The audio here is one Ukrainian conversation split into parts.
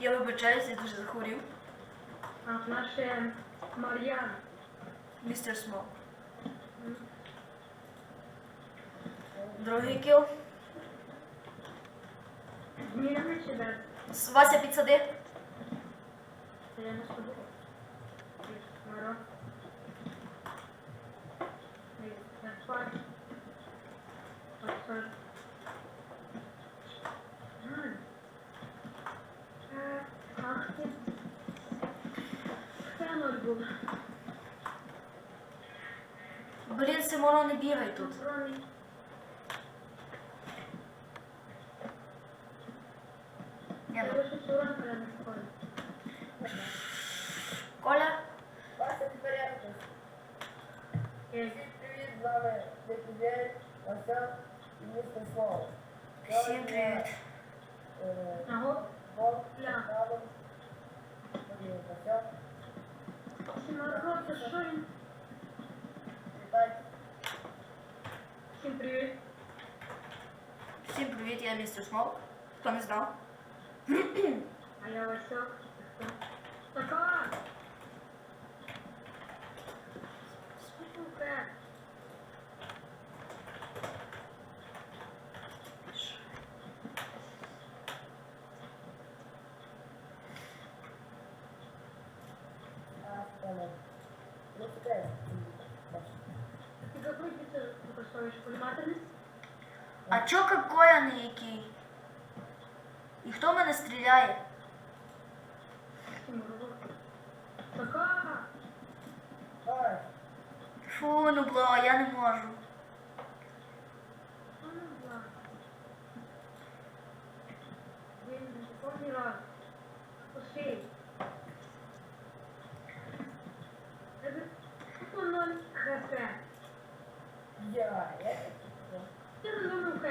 Я вибачаюся, я дуже захворів. А в наше Мар'ян. Містер Смок. Другий кіл. Без? С- Вася підсади. Я не собою. Маро. Ні, не спать. Спать. М. Е, Ах ти. Був. Блін, Симоно, не бігай тут. Я ну. Коля. Всім привіт, з вами Декубель, Вася і містер Слово. всім привіт. Ага. Бог, Ля. привет. Всем привет, що він? Всім привіт. Всім привіт, я містер Смолк. Хто не знав? А я Васек. Така! Сука! А, Стелла. Ну, чекай. Ти какой ти використовуєш пульматерність? А чо какой не який? І хто мене стріляє? Фу, ну бла, я не можу. А ну да. Блін, не кожен раз. Пошли. Тебе тупо ноль хп. я, я. Ти рандомний хп.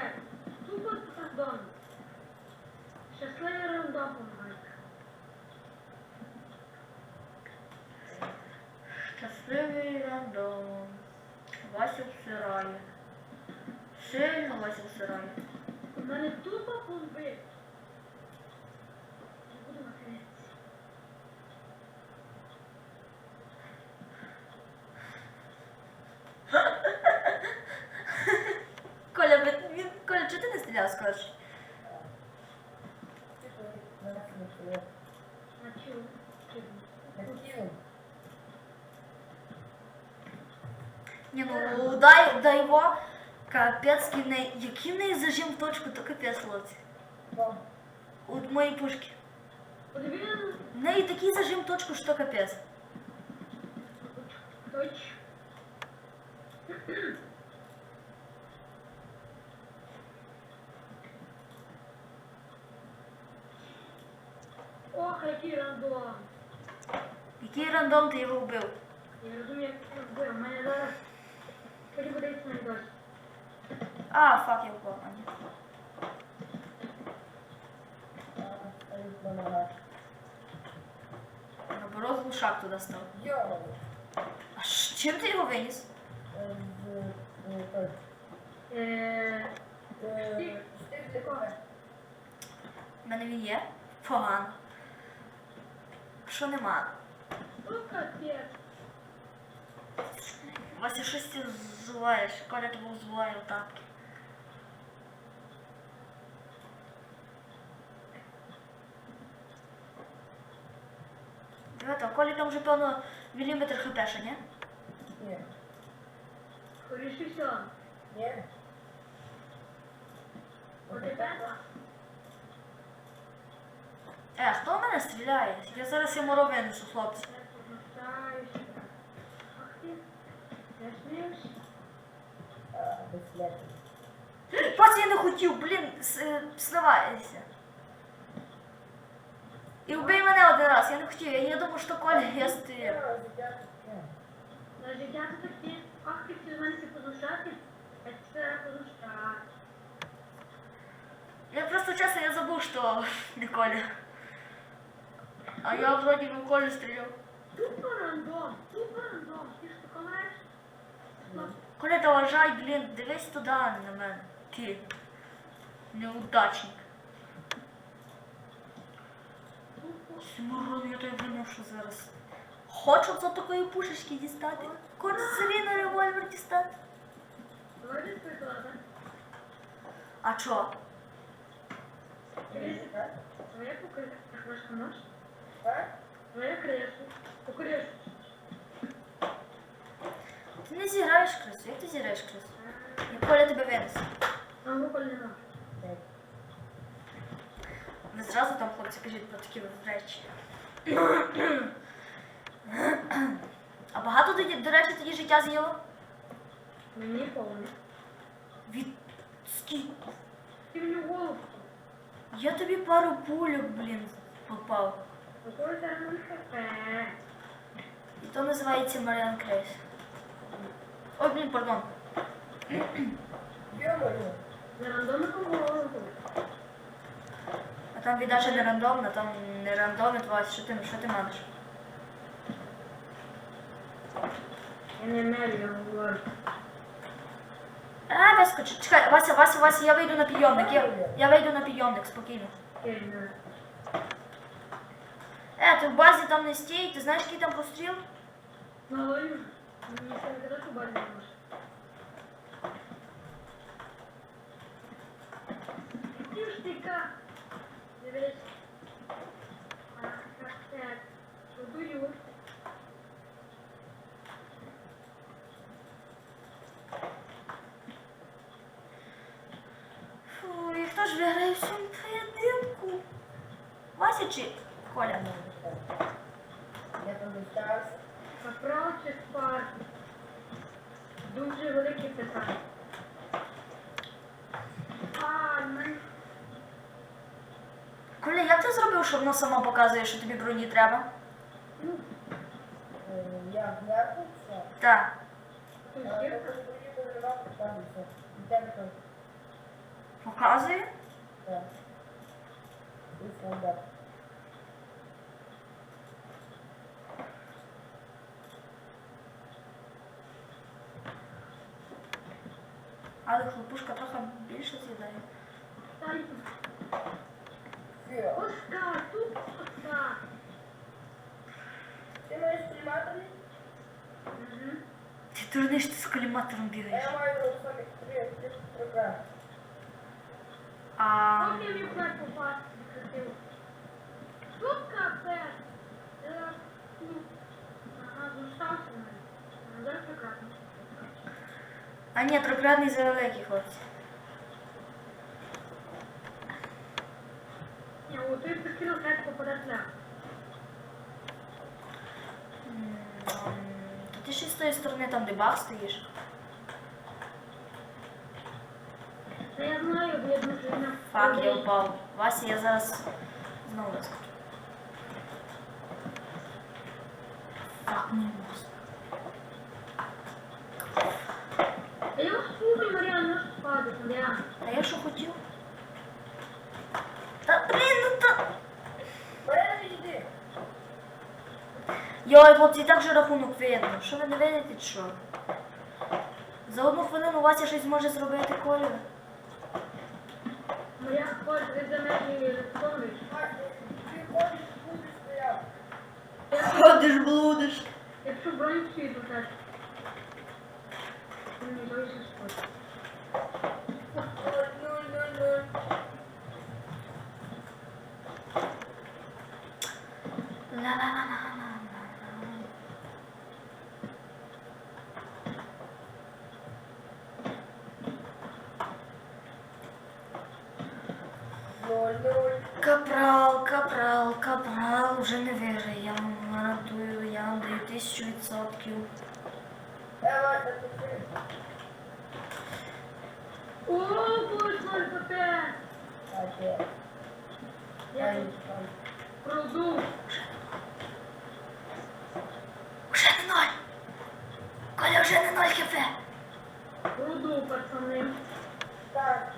Тупо рандом. Щасливий рандом помагає. Рандом. Вася всирає. Сильно Вася всирає. У мене тупо накритися. Коля, ви- він, Коля, чого ти не стріляв скорше? Ти коли Ні, ну дай, дай його. Капець, в неї, який в неї зажим в точку, то капець, хлопці. Бом. У моєї пушки. Подивіться. В неї такий зажим в точку, що капець. Точ. Ох, який рандом. Який рандом ти його вбив? Я розумію, як це вбив. У мене зараз Фак, я впав. А. А, стою помагати. Наоборот, глушак туди став. А чим ти його виніс? У мене він є? Погано. Що нема? ну капець. Вася, щось ти зуваєш. Коля тебе зуває в тапки. Дивіться, а Колі там вже певно міліметр хп, ні? Ні. Скоріше все. Ні. От ребята. Е, хто в мене стріляє? Я зараз йому винесу, хлопці. Я позначаюся. Ах ти. Я сміюсь. А, безсмертний. Пац, я не хотів, блін, с- е, сливайся. І вбий мене один раз, я не хотів, я, я думав, що Коля, я стріляв. Йо, життя таке. На життя це таке. Ах ти всі з мене всі позначати. Я це позначати. Я просто чесно, я забув, що не Коля. А я вроді в Колю стріляв. Тупо рандом. Тупо рандом. Ти. Коля, та вважай, блін, дивись туди на мене. Ти. Неудачник. Симурон, я тебе виношу зараз. Хочу за такої пушечки дістати. Хочу Селіну револьвер дістати. А чо? Твоя покришка. Трошки можеш? А? Твоя кришка. Покришка. Ти не зіграєш крису. Як ти зіграєш крису? Я Коля тебе винесе. А ну нема. Ви зразу там, хлопці, кажіть про такі речі. А багато тоді, до речі, тоді життя з'їло? Мені повний. Від скільки? Ти мені голову. Я тобі пару пульок, блін, попав. Хп. І то називається Маріан Крейс. Ой, блін, пардон. Рандомиком в голову. А там віддача не рандомна, там не рандомить Вась, що ти, що ти маєш? Я не мерю, я говорю. А, вискочи. Чекай, Вася, Вася, Вася, я вийду на підйомник. Я, я вийду на підйомник, спокійно. Я не знаю. Е, ти в базі там не стій, ти знаєш, який там постріл? Малою. Фу, і хто ж виграє в цьому поєдинку? Вася чи Коля? Я достався. Капрал чи спарк? Дуже велике питання. А, Коля, як ти зробив, що воно само показує, що тобі броні треба? ну, Е, Я в'якнувся. Так. Показує? Так. І солдат. Але хлопушка трохи більше з'їдає. Дай. Фіо. Ось так, тут ось так. Ти маєш кліматорний? Мгм. Ти дурниш, ти з коліматором А бігаєш. я маю високий три, три програми. А От я міг так попасти красиво. Тут капець. Я, ну, ага, зустався мене. Ну, зараз прекрасно. А ні, трикратний завеликий, хлопці. Ні, у той постріл треба попадати ля. М, м, Ти ще з тої сторони там, де баг стоїш. Та я знаю, бо я дуже на Фак, я впав. Вася, я зараз знову вискочу. Фак, мій мост. Спадок, А я що хотів? Та блін, ну та. Мене не йди. Йой, хлопці, і так же рахунок видно. Що ви не видите, чи що? За одну хвилину Вася щось зможе зробити Колю. Маріан, ходь, ви за мене виконуєш. Маш, ти ходиш, будеш стояв. Ходиш, блудиш. Якщо бронь свій покажеш. Мені більше спадок. Капрал, капрал, капрал вже не виграє. Я вам гарантую, я вам даю тисячу відсотків. О, ноль капець. Я тут продув. Уже не ноль. Коля, вже не ноль хп. Продув, пацани. Так,